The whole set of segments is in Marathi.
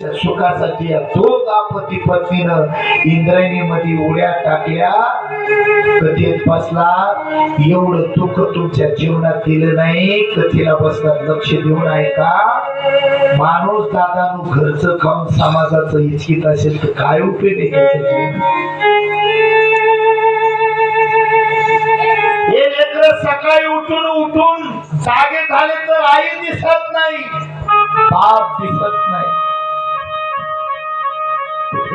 सुखासाठी या दोघा पत्नीनं पत्नीनं इंद्रायणीमध्ये उड्या टाकल्या. कथेत बसला एवढं दुःख तुमच्या जीवनात दिलं नाही. कथेला बसला लक्ष देऊन ऐका माणूस दादानु घरचं खाऊन समाजाचं इच्छित असेल तर काय उपयोग आहे हे लेकर सकाळी उठून उठून जागे झाले तर आई दिसत नाही. बाप दिसत नाही.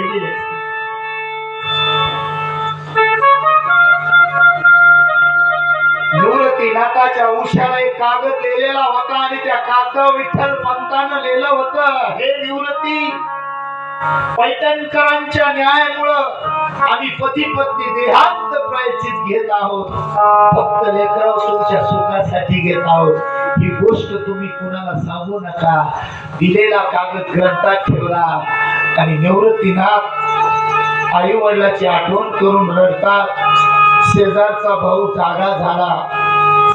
कुठे गेले? नाथाच्या उशाला एक कागद लिहिलेला होता आणि त्या कागदावर विठ्ठल पंतानं लिहिलं होतं. हे निवृत्ती पैठणकरांच्या न्यायामुळं आम्ही पती पत्नी देहांत प्रायचित घेत आहोत. फक्त लेकराव तुमच्या सुखासाठी घेत आहोत. ही गोष्ट तुम्ही कुणाला सांगू नका. दिलेला कागद ग्रंथात ठेवला. आणि निवृत्तीनाथ आई वडिलाची आठवण करून रडतात. शेजारचा भाऊ जागा झाला.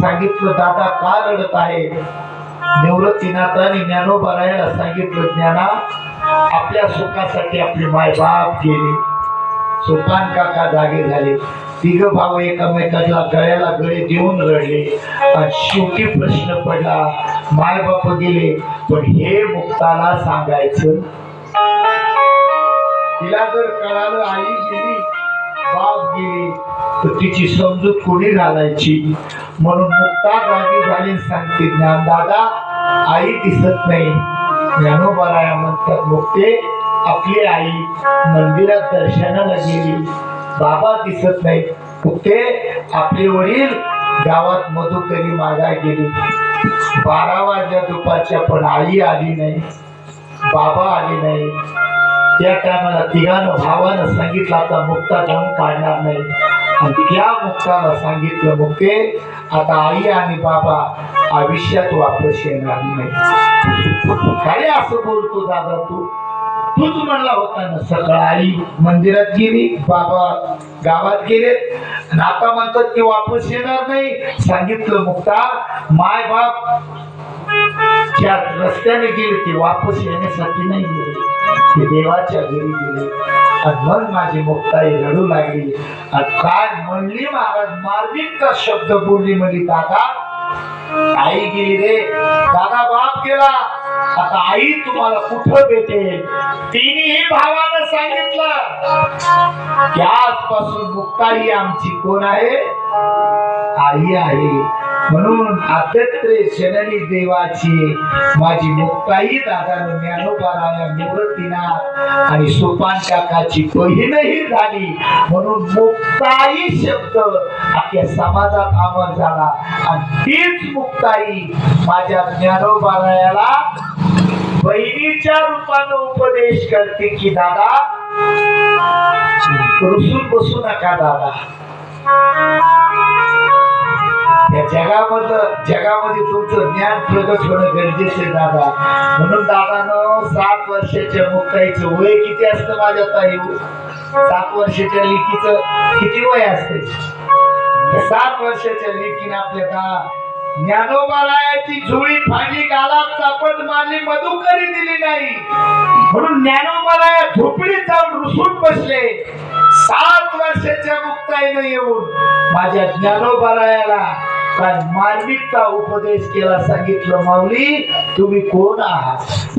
सांगितलं दादा का रडत आहे? निवृत्तीनाथाने ज्ञानोबारायला सांगितलं ज्ञाना आपल्या सुखासाठी आपले मायबाप गेले. काका जागे झाले. तिघ भाऊ एकमेकाला गळ्याला गळे देऊन रडले. आणि शेवटी प्रश्न पडला मायबाप गेले पण हे मुक्ताला सांगायचं तिला जर कळालं आई गेली बाप गेली तर तिची समजूत कोणी घालायची? म्हणून मुक्ता जागी झाली सांगते ज्ञान दादा आई दिसत नाही. ज्ञानोबाराया म्हणतात मुक्ते आपली आई मंदिरात दर्शनाला गेली. बाबा दिसत नाही. मुक्ते आपले वडील गावात मधुकरी मागा गेली. बारा वाजल्या दुपारच्या पण आई आली नाही. बाबा आले नाही. त्या टायमाला तिघानं भावानं सांगितलं आता मुक्ता जाऊन काढणार नाही. आणि त्या मुक्ताला सांगितलं मुक्ते आता आई आणि बाबा आयुष्यात वापस येणार नाही काय असं बोलतो दादा तू? तूच म्हणला होता ना सकाळ आई मंदिरात गेली बाबा गावात गेले आणि आता म्हणतात की वापस येणार नाही. सांगितलं मुक्ता माय बाप ज्या रस्त्याने गेले ते वापस येण्यासाठी नाही गेले. ते देवाच्या घरी गेले. आणि मग माझी मुक्ताई रडू लागली. आणि काय म्हणली महाराज? मार्मिकचा शब्द बोलली म्हणजे दादा आई गेली रे. दादा बाप गेला. आता आई तुम्हाला कुठं भेटेल? तिनेही भावानं सांगितलं. की आजपासून मुक्ताई आमची कोण आहे? आई आहे. म्हणून आदत्रे जननी देवाची माझी मुक्ताई दादा ज्ञानोपाराया निवृत्तीनाथ आणि सोपान काकाची बहीणही झाली. म्हणून मुक्ताई शब्द अख्या समाजात अमर झाला. आणि तीच मुक्ताई माझ्या ज्ञानोबारायाला बहिणीच्या रूपानं उपदेश करते की दादा रुसून बसू नका दादा. जगामधलं जगामध्ये तुमचं ज्ञान प्रगत होणं गरजेचं आहे दादा. म्हणून दादानं सात वर्षाच्या मुक्ताईचं वय किती असतं माझ्या ताई? सात वर्षाच्या लेकीचं किती वय असते? सात वर्षाच्या लेकीनं आपल्या दा ज्ञानोबारायाची झुळी फाडली गाला चापट मारली मधुकरी दिली नाही. म्हणून ज्ञानोबाराया झोपडीत जाऊन रुसून बसले. सात वर्षाच्या मुक्ताईनं येऊन माझ्या ज्ञानोबारायाला काय मार्मिकता उपदेश केला सांगितलं माऊली तुम्ही कोण आहात?